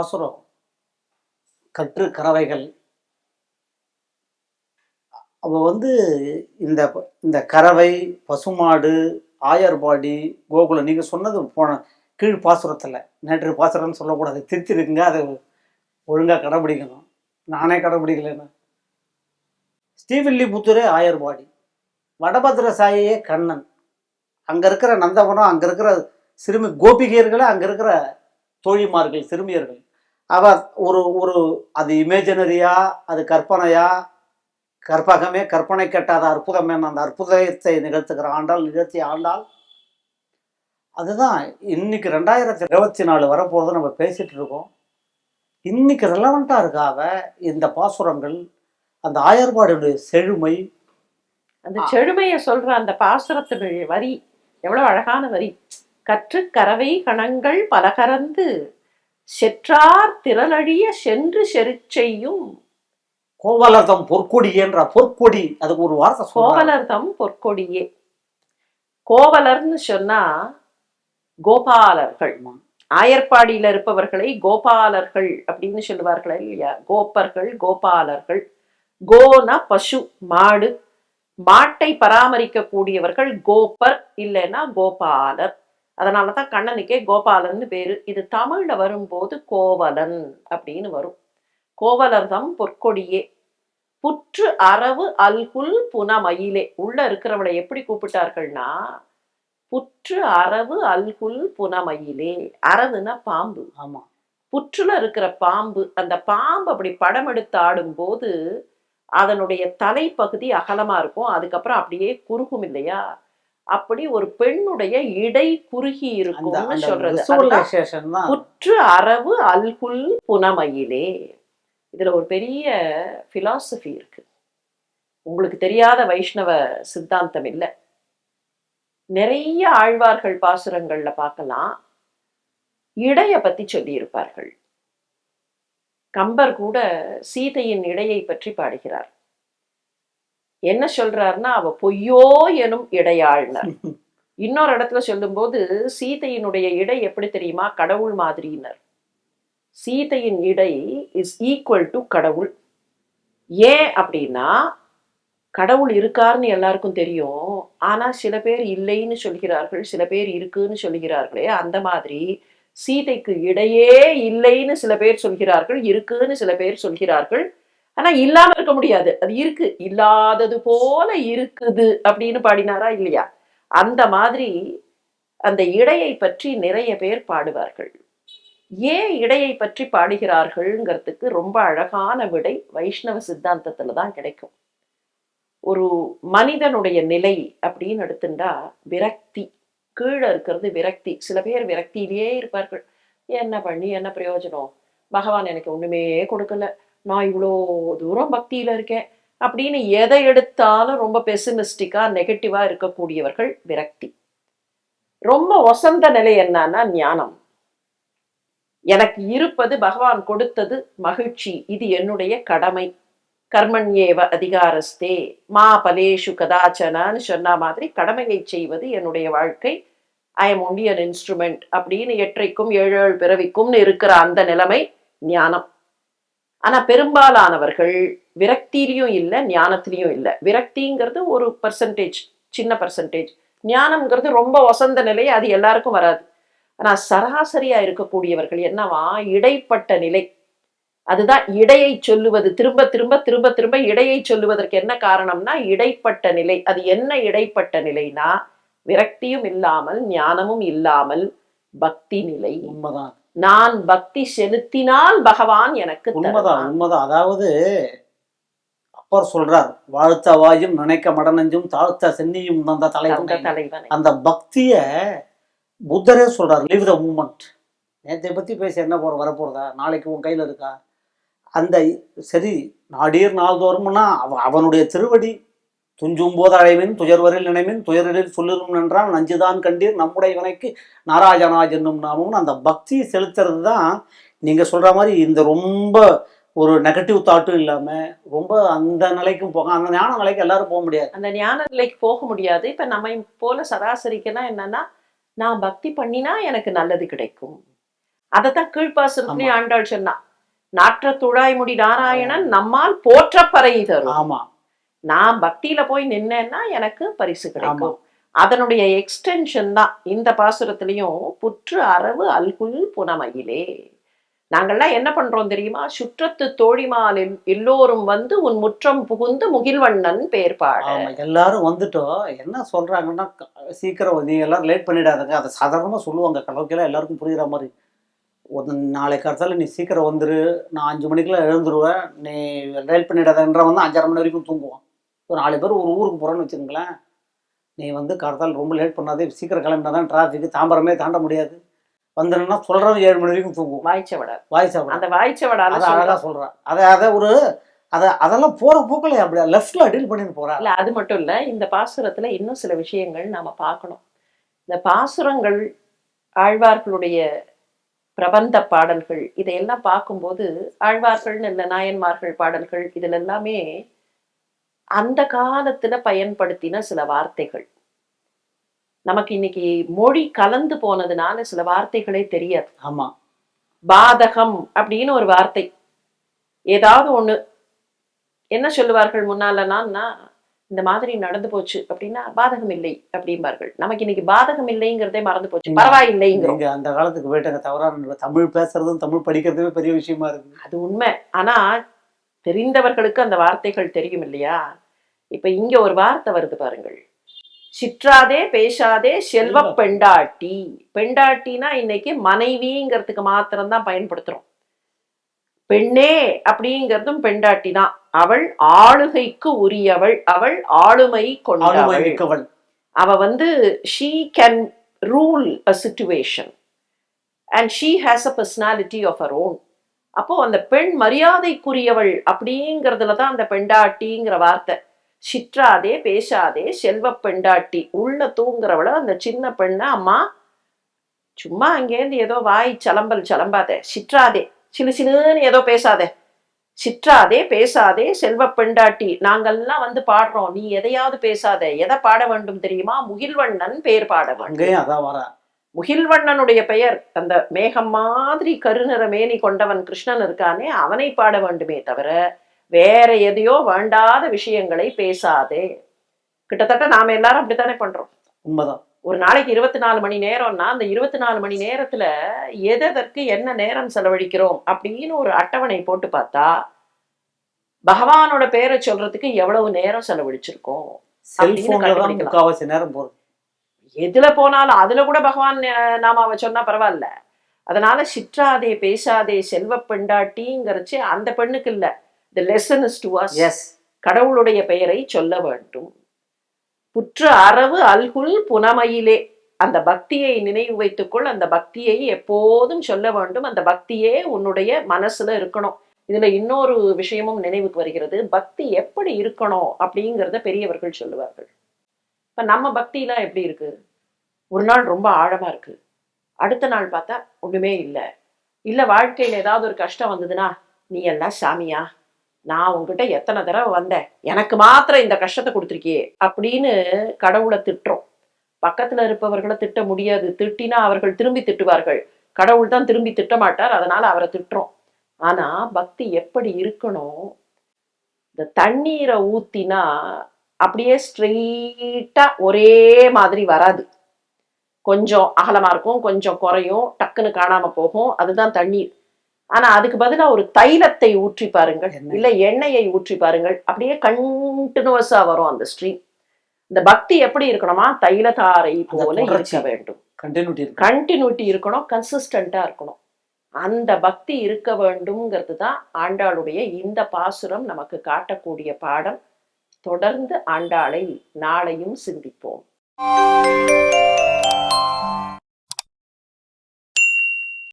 பாசுரம் கற்று கறவைகள். அவ வந்து இந்த இந்த கறவை பசுமாடு ஆயர்பாடி கோகுலம் நீங்கள் சொன்னது போன கீழ் பாசுரத்தில் நேற்று பாசுரம்னு சொல்லக்கூடாது. திருத்திருக்குங்க அதை ஒழுங்காக கடைபிடிக்கணும். நானே கடைபிடிக்கலன்னு. ஸ்ரீவில்லிபுத்தூரே ஆயர்பாடி. வடபத்திர சாயியே கண்ணன். அங்கே இருக்கிற நந்தவனம் அங்கே இருக்கிற சிறுமி கோபிகையர்களே அங்கே இருக்கிற தோழிமார்கள் சிறுமியர்கள். அவ ஒரு ஒரு அது இமேஜினரியா அது கற்பனையா? கற்பகமே கற்பனை கட்டாத அற்புதமே அந்த அற்புதத்தை நிகழ்த்துகிற ஆண்டால் நிகழ்த்தி ஆண்டால் அதுதான் இன்னைக்கு ரெண்டாயிரத்தி இருபத்தி நாலு வரப்போகிறது நம்ம பேசிட்டு இருக்கோம். இன்னைக்கு ரெலவெண்டா இருக்காக இந்த பாசுரங்கள் அந்த ஆயர்பாடுடைய செழுமை. அந்த செழுமையை சொல்ற அந்த பாசுரத்தினுடைய வரி எவ்வளவு அழகான வரி. கற்று கறவை கணங்கள் பலகரந்து செற்றார் திரளழிய சென்று செருச்செய்யும். கோவலர்தம் பொற்கொடியேன்ற பொற்கொடி அதுக்கு ஒரு வார்த்தை. கோவலர்தம் பொற்கொடியே. கோவலர்னு சொன்னா கோபாலர்கள். ஆயர்பாடியில இருப்பவர்களை கோபாலர்கள் அப்படின்னு சொல்லுவார்கள் இல்லையா? கோப்பர்கள் கோபாலர்கள். கோனா பசு மாடு. மாட்டை பராமரிக்க கூடியவர்கள் கோப்பர் இல்லைன்னா கோபாலர். அதனாலதான் கண்ணனுக்கே கோபாலன்னு பேரு. இது தமிழ்ல வரும்போது கோவலன் அப்படின்னு வரும். கோவலர்தம் பொற்கொடியே. புற்று அரவு அல்குல் புனமயிலே. உள்ள இருக்கிறவளை எப்படி கூப்பிட்டார்கள்னா புற்று அரவு அல்குல் புனமயிலே. அரவுனா பாம்பு. ஆமா. புற்றுல இருக்கிற பாம்பு அந்த பாம்பு அப்படி படம் எடுத்து ஆடும்போது அதனுடைய தலைப்பகுதி அகலமா இருக்கும். அதுக்கப்புறம் அப்படியே குறுகும் இல்லையா? அப்படி ஒரு பெண்ணுடைய இடை குறுகி இருக்கும்னு சொல்றது. புற்று அரவு அல்குல் புனமயிலே. இதுல ஒரு பெரிய பிலாசபி இருக்கு. உங்களுக்கு தெரியாத வைஷ்ணவ சித்தாந்தம் இல்லை. நிறைய ஆழ்வார்கள் பாசுரங்கள்ல பார்க்கலாம். இடைய பத்தி சொல்லியிருப்பார்கள். கம்பர் கூட சீதையின் இடையை பற்றி பாடுகிறார். என்ன சொல்றாருன்னா அவ பொய்யோ எனும் இடையாழ்னர் இன்னொரு இடத்துல சொல்லும்போது சீதையினுடைய இடை எப்படி தெரியுமா? கடவுள் மாதிரினர் சீதையின் இடை இஸ் ஈக்குவல் டு கடவுள். ஏன் அப்படின்னா கடவுள் இருக்காருன்னு எல்லாருக்கும் தெரியும். ஆனா சில பேர் இல்லைன்னு சொல்கிறார்கள் சில பேர் இருக்குன்னு சொல்கிறார்களே அந்த மாதிரி சீதைக்கு இடையே இல்லைன்னு சில பேர் சொல்கிறார்கள் இருக்குன்னு சில பேர் சொல்கிறார்கள். ஆனா இல்லாம இருக்க முடியாது. அது இருக்கு. இல்லாதது போல இருக்குது அப்படின்னு பாடினாரா இல்லையா? அந்த மாதிரி அந்த இடையை பற்றி நிறைய பேர் பாடுவார்கள். ஏன் இடையை பற்றி பாடுகிறார்கள்ங்கிறதுக்கு ரொம்ப அழகான விடை வைஷ்ணவ சித்தாந்தத்துல தான் கிடைக்கும். ஒரு மனிதனுடைய நிலை அப்படின்னு எடுத்துட்டா விரக்தி. கீழே இருக்கிறது விரக்தி. சில பேர் விரக்தியிலேயே இருப்பார்கள். என்ன பண்ணி என்ன பிரயோஜனம்? பகவான் எனக்கு ஒண்ணுமே கொடுக்கல. நான் இவ்வளோ தூரம் பக்தியில் இருக்கேன் அப்படின்னு எதை எடுத்தாலும் ரொம்ப பெசிமிஸ்டிக்காக நெகட்டிவா இருக்கக்கூடியவர்கள் விரக்தி. ரொம்ப ஒசந்த நிலை என்னன்னா ஞானம். எனக்கு இருப்பது பகவான் கொடுத்தது மகிழ்ச்சி. இது என்னுடைய கடமை. கர்மண்யேவ அதிகாரஸ்தே. மா பலேஷு கதாச்சனான்னு சொன்ன மாதிரி கடமையை செய்வது என்னுடைய வாழ்க்கை. I am only an instrument அப்படின்னு எற்றைக்கும் ஏழு ஏழு பிறவிக்கும்னு இருக்கிற அந்த நிலைமை ஞானம். ஆனா பெரும்பாலானவர்கள் விரக்தியிலையும் இல்லை ஞானத்திலையும் இல்லை. விரக்திங்கிறது ஒரு பர்சன்டேஜ் சின்ன பர்சன்டேஜ் ஞானம்ங்கிறது ரொம்ப வசந்த நிலை அது எல்லாருக்கும் வராது. ஆனா சராசரியா இருக்கக்கூடியவர்கள் என்னவா இடைப்பட்ட நிலை. அதுதான் இடையை சொல்லுவது. திரும்ப திரும்ப திரும்ப திரும்ப இடையை சொல்லுவதற்கு என்ன காரணம்னா இடைப்பட்ட நிலை. அது என்ன இடைப்பட்ட நிலைனா விரக்தியும் இல்லாமல் ஞானமும் இல்லாமல் பக்தி நிலை. உண்மைதான். நான் பக்தி செலுத்தினால் பகவான் எனக்கு உண்மைதான். உண்மைதான். அதாவது அப்பர் சொல்றார் வாழ்த்த வாயும் நினைக்க மடனஞ்சும் தாழ்த்த சென்னியும் தந்த தலைவன். அந்த பக்திய புத்தரே சொல்றார் லீவ் த மூமெண்ட் நேற்றை பத்தி பேச என்ன போற வரப்போறதா? நாளைக்கு உன் கையில இருக்கா? அந்த சரி நாடீர் நாள்தோறும்னா அவ அவனுடைய திருவடி துஞ்சும் போது அழைவின் துயர்வரில் நினைவின் துயரில் சொல்லிரும் என்றால் நஞ்சுதான் கண்டீர் நம்முடைய வினைக்கு நாராயணாஜ் என்னும் நாமும் அந்த பக்தி செலுத்துறது தான். நீங்க சொல்ற மாதிரி இந்த ரொம்ப ஒரு நெகட்டிவ் தாட்டும் இல்லாம ரொம்ப அந்த நிலைக்கும் போக அந்த ஞான நிலைக்கு எல்லாரும் போக முடியாது. அந்த ஞான நிலைக்கு போக முடியாது. இப்ப நம்ம போல சராசரிக்குன்னா என்னன்னா நான் பக்தி பண்ணினா எனக்கு நல்லது கிடைக்கும். அதைத்தான் கீழ்ப்பாசனத்திலேயே ஆண்டாள் சொன்னா நாற்ற துழாய்முடி நாராயணன் நம்மால் போற்றப்பறை தரும். ஆமா. நான் பக்தியில போய் நின்னேன்னா எனக்கு பரிசு கிடைக்கும். அதனுடைய எக்ஸ்டென்ஷன் தான் இந்த பாசுரத்திலையும் புற்று அரவு அல்குல் புனமயிலே நாங்கள்லாம் என்ன பண்றோம் தெரியுமா? சுற்றத்து தோழிமான் எல்லோரும் வந்து உன் முற்றம் புகுந்து முகில்வண்ணன் பேர் பாட எல்லாரும் வந்துட்டோம். என்ன சொல்றாங்கன்னா சீக்கிரம் நீ எல்லாரும் லேட் பண்ணிடாதங்க. அதை சாதாரணமா சொல்லுவாங்க. கடவுக்கெல்லாம் எல்லாருக்கும் புரியுற மாதிரி. ஒரு நாளைக்கு அடுத்தால நீ சீக்கிரம் வந்துரு. நான் அஞ்சு மணிக்கெல்லாம் எழுந்துருவேன். நீ லேட் பண்ணிடாதன்ற வந்து அஞ்சரை மணி வரைக்கும் தூங்குவான். ஒரு நாலு பேர் ஒரு ஊருக்கு போறோன்னு வச்சுக்கோங்களேன். நீ வந்து கார்த்தால் ரொம்ப லேட் பண்ணாதே சீக்கிரம் கிளம்பினா தான் டிராஃபிக் தாம்பரமே தாண்ட முடியாது. வந்துடுன்னா சொல்றவன் ஏழு மணி வரைக்கும் தூங்குவோம் வாய்ச்சவடா வாய் சாப்பிட அந்த வாய்ச்சவடால அதை அழகா சொல்றான் அதை அதை ஒரு அதை அதெல்லாம் போற போக்கில் அப்படியே லெஃப்ட்ல டீல் பண்ணிட்டு போறா? இல்ல அது மட்டும் இல்ல இந்த பாசுரத்துல இன்னும் சில விஷயங்கள் நாம பார்க்கணும். இந்த பாசுரங்கள் ஆழ்வார்களுடைய பிரபந்த பாடல்கள் இதையெல்லாம் பார்க்கும்போது ஆழ்வார்கள்னு இல்ல நாயன்மார்கள் பாடல்கள் இதுல எல்லாமே அந்த காலத்துல பயன்படுத்தின சில வார்த்தைகள். நமக்கு இன்னைக்கு மொழி கலந்து போனதுனால சில வார்த்தைகளே தெரியாது. ஆமா. பாதகம் அப்படின்னு ஒரு வார்த்தை. ஏதாவது ஒண்ணு. என்ன சொல்லுவார்கள் முன்னாலனா இந்த மாதிரி நடந்து போச்சு அப்படின்னா பாதகம் இல்லை அப்படிம்பார்கள். நமக்கு இன்னைக்கு பாதகம் இல்லைங்கிறதே மறந்து போச்சு. பரவாயில்லைங்கிறோம். அந்த காலத்துக்கு போயிட்டாங்க. தவறான தமிழ் பேசுறதும் தமிழ் படிக்கிறதுமே பெரிய விஷயமா இருக்கு. அது உண்மை. ஆனா தெரிந்தவர்களுக்கு அந்த வார்த்தைகள் தெரியும் இல்லையா? இப்ப இங்க ஒரு வார்த்தை வருது பாருங்கள். சிற்றாதே பேசாதே செல்வ பெண்டாட்டி. பெண்டாட்டினா இன்னைக்கு மனைவிங்கிறதுக்கு மாத்திரம்தான் பயன்படுத்துறோம். பெண்ணே அப்படிங்கிறதும் பெண்டாட்டி தான் அவள் ஆளுகைக்கு உரியவள் அவள் ஆளுமை கொண்டவள். அவ வந்து she can rule a situation and she has a personality of her own அப்போ அந்த பெண் மரியாதைக்குரியவள் அப்படிங்கிறதுல தான் அந்த பெண்டாட்டிங்கிற வார்த்தை. சிற்றாதே பேசாதே செல்வ பெண்டாட்டி உள்ள தூங்குறவள அந்த சின்ன பெண்ண அம்மா சும்மா அங்கேருந்து ஏதோ வாய் சலம்பல் சலம்பாதே சிற்றாதே சிலு சிலுன்னு ஏதோ பேசாதே. சிற்றாதே பேசாதே செல்வ பெண்டாட்டி நாங்கெல்லாம் வந்து பாடுறோம் நீ எதையாவது பேசாத எதை பாட வேண்டும் தெரியுமா? முகில்வண்ணன் பேர் பாட வேண்டும். அங்கேயும் அதான் வரா முகில்வண்ணனுடைய பெயர். அந்த மேகம் மாதிரி கருநிற மேனி கொண்டவன் கிருஷ்ணன் இருக்கானே அவனை பாட வேண்டுமே தவிர வேற எதையோ வேண்டாத விஷயங்களை பேசாதே. கிட்டத்தட்ட நாம எல்லாரும் அப்படித்தானே பண்றோம். உண்மைதான். ஒரு நாளைக்கு இருபத்தி நாலு மணி நேரம்னா அந்த இருபத்தி நாலு மணி நேரத்துல எதற்கு என்ன நேரம் செலவழிக்கிறோம் அப்படின்னு ஒரு அட்டவணை போட்டு பார்த்தா பகவானோட பேரை சொல்றதுக்கு எவ்வளவு நேரம் செலவழிச்சிருக்கோம். முக்காவாசி நேரம் போகுது. எதுல போனாலும் அதுல கூட பகவான் அஹ், நாமாவை சொன்னா பரவாயில்ல. அதனால சிற்றாதே பேசாதே செல்வ பெண்டாட்டிங்கிறச்சு அந்த பெண்ணுக்கு இல்ல. The lesson is to us S கடவுளுடைய பெயரை சொல்ல வேண்டும். புற்று அரவு அல்குல் புனமையிலே. அந்த பக்தியை நினைவு வைத்துக்கொள். அந்த பக்தியை எப்போதும் சொல்ல வேண்டும். அந்த பக்தியே உன்னுடைய மனசுல இருக்கணும். இதுல இன்னொரு விஷயமும் நினைவுக்கு வருகிறது. பக்தி எப்படி இருக்கணும் அப்படிங்கிறத பெரியவர்கள் சொல்லுவார்கள். இப்போ நம்ம பக்திலாம் எப்படி இருக்கு? ஒரு நாள் ரொம்ப ஆழமாக இருக்கு. அடுத்த நாள் பார்த்தா ஒண்ணுமே இல்லை. இல்ல வாழ்க்கையில ஏதாவது ஒரு கஷ்டம் வந்ததுன்னா நீ எல்லாம் சாமியா? நான் உங்ககிட்ட எத்தனை தடவை வந்தேன்? எனக்கு மாத்திரம் இந்த கஷ்டத்தை கொடுத்துருக்கியே? அப்படின்னு கடவுளை திட்டுறோம். பக்கத்துல இருப்பவர்களை திட்ட முடியாது. திட்டினா அவர்கள் திரும்பி திட்டுவார்கள். கடவுள் தான் திரும்பி திட்ட மாட்டார். அதனால அவரை திட்டுறோம். ஆனா பக்தி எப்படி இருக்கணும்? இந்த தண்ணீரை ஊத்தினா அப்படியே ஸ்ட்ரெயிட்டா ஒரே மாதிரி வராது. கொஞ்சம் அகலமா இருக்கும் கொஞ்சம் குறையும் டக்குன்னு காணாம போகும். அதுதான் தண்ணீர். ஆனா அதுக்கு பதிலா ஒரு தைலத்தை ஊற்றி பாருங்கள். இல்ல எண்ணெயை ஊற்றி பாருங்கள். அப்படியே கண்டினியூஸா வரும் அந்த ஸ்ட்ரீம் இந்த பக்தி எப்படி இருக்கணுமா? தைலதாரை போல. இருக்க வேண்டும். கண்டினியூட்டி கண்டினியூட்டி இருக்கணும் கன்சிஸ்டண்டா இருக்கணும். அந்த பக்தி இருக்க வேண்டும்ங்கிறது தான் ஆண்டாளுடைய இந்த பாசுரம் நமக்கு காட்டக்கூடிய பாடம். தொடர்ந்து ஆண்டாளை நாளையும் சிந்திப்போம்.